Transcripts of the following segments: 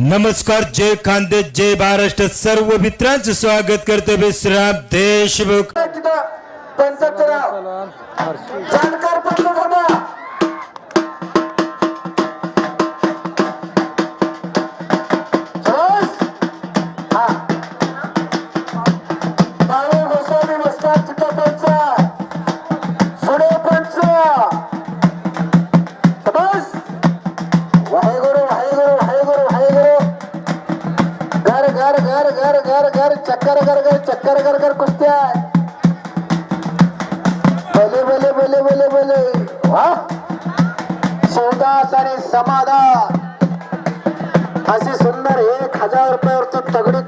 नमस्कार जय खांदे जय महाराष्ट्र. सर्व मित्रांचं स्वागत करतो विश्राम देशमुख. तिथं घर घर घर घर चक्कर घर घर चक्कर घर घर कुस्त्या. भले भले भले भले भले वा. शिवदास आणि समाधान अशी सुंदर एक हजार रुपयावरची तगडी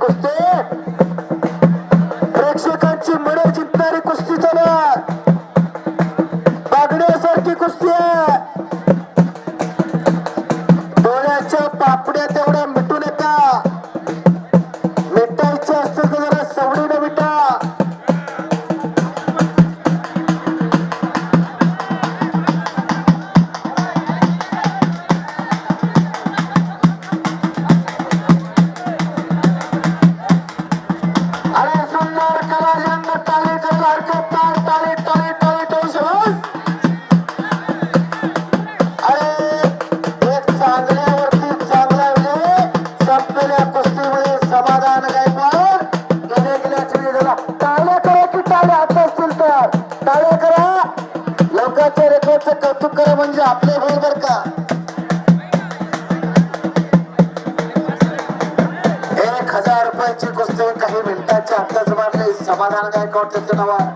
एक संपलेल्या समाधान गायकवाड गेल्या गेल्याच्या वेळेला टाळ्या करा की टाळ्या हात असतील तर टाळ्या करा लोकांच्या रेकॉर्डचं कौतुक करा म्हणजे आपले होईल बर का एक हजार रुपयाची कुस्ती काही मिनिटाच्या आताच मारली समाधान गायकवाड त्याचं नाव आहे.